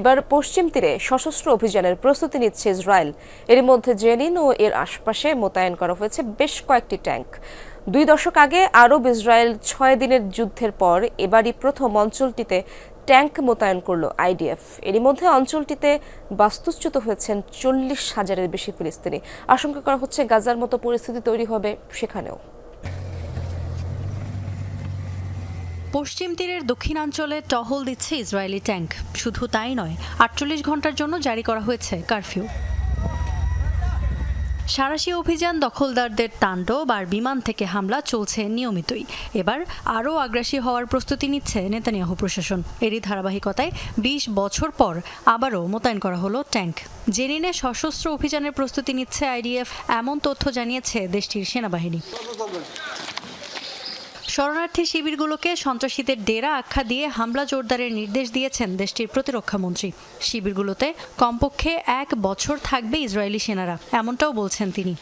এবার পশ্চিম তীরে সশস্ত্র অভিযানের প্রস্তুতি নিচ্ছে ইসরায়েল। এর মধ্যে জেনিন ও এর আশপাশে মোতায়েন করা হয়েছে বেশ কয়েকটি ট্যাঙ্ক। দুই দশক আগে আরব ইসরায়েল ছয় দিনের যুদ্ধের পর এবারই প্রথম অঞ্চলটিতে ট্যাঙ্ক মোতায়েন করল আইডিএফ। এরই মধ্যে অঞ্চলটিতে বাস্তুচ্যুত হয়েছেন চল্লিশ হাজারের বেশি ফিলিস্তিনি। আশঙ্কা করা হচ্ছে গাজার মতো পরিস্থিতি তৈরি হবে সেখানেও। পশ্চিম তীরের দক্ষিণাঞ্চলে টহল দিচ্ছে ইসরায়েলি ট্যাঙ্ক। শুধু তাই নয়, আটচল্লিশ ঘণ্টার জন্য জারি করা হয়েছে কারফিউ। সারাশি অভিযান দখলদারদের তাণ্ডব আর বিমান থেকে হামলা চলছে নিয়মিতই। এবার আরও আগ্রাসী হওয়ার প্রস্তুতি নিচ্ছে নেতানিয়াহু প্রশাসন। এরই ধারাবাহিকতায় বিশ বছর পর আবারও মোতায়েন করা হলো ট্যাঙ্ক। জেনিনে সশস্ত্র অভিযানের প্রস্তুতি নিচ্ছে আইডিএফ, এমন তথ্য জানিয়েছে দেশটির সেনাবাহিনী। শরণার্থী শিবিরগুলোকে সন্ত্রাসীদের ডেরা আখ্যা দিয়ে হামলা জোরদারের নির্দেশ দিয়েছেন দেশটির প্রতিরক্ষামন্ত্রী শিবিরগুলোতে কমপক্ষে এক বছর থাকবে ইসরায়েলি সেনারা, এমনটাও বলছেন তিনি।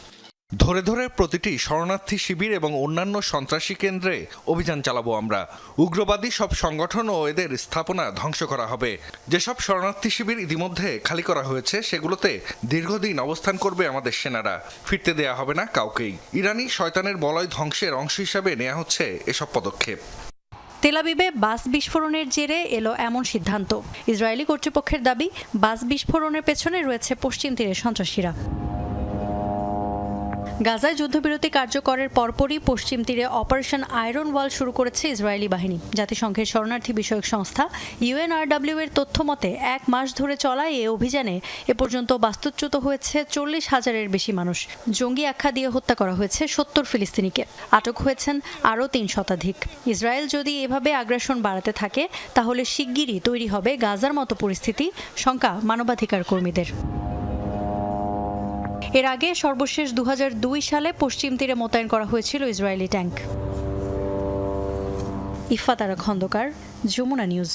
ধরে ধরে প্রতিটি শরণার্থী শিবির এবং অন্যান্য সন্ত্রাসী কেন্দ্রে অভিযান চালাবো আমরা। উগ্রবাদী সব সংগঠন ও এদের স্থাপনা ধ্বংস করা হবে। যেসব শরণার্থী শিবির ইতিমধ্যে খালি করা হয়েছে, সেগুলোতে দীর্ঘদিন অবস্থান করবে আমাদের সেনারা। ফিরতে দেয়া হবে না কাউকেই। ইরানি শয়তানের বলয় ধ্বংসের অংশ হিসাবে নেওয়া হচ্ছে এসব পদক্ষেপ। তেলাবিবে বাস বিস্ফোরণের জেরে এলো এমন সিদ্ধান্ত। ইসরায়েলি কর্তৃপক্ষের দাবি, বাস বিস্ফোরণের পেছনে রয়েছে পশ্চিম তীরের সন্ত্রাসীরা। গাজায় যুদ্ধবিরতি কার্যকরের পরপরই পশ্চিম তীরে অপারেশন আয়রন ওয়াল শুরু করেছে ইসরায়েলি বাহিনী। জাতিসংঘের শরণার্থী বিষয়ক সংস্থা ইউএনআরডব্লিউ এর তথ্য মতে, এক মাস ধরে চলা এই অভিযানে এ পর্যন্ত বাস্তুচ্যুত হয়েছে চল্লিশ হাজারের বেশি মানুষ। জঙ্গি আখ্যা দিয়ে হত্যা করা হয়েছে সত্তর ফিলিস্তিনিকে। আটক হয়েছেন আরও তিন শতাধিক। ইসরায়েল যদি এভাবে আগ্রাসন বাড়াতে থাকে, তাহলে শিগগিরই তৈরি হবে গাজার মতো পরিস্থিতি, শঙ্কা মানবাধিকার কর্মীদের এর আগে সর্বশেষ দু হাজার দুই সালে পশ্চিম তীরে মোতায়েন করা হয়েছিল ইসরায়েলি ট্যাঙ্ক ইফাতারা খন্দকার, যমুনা নিউজ।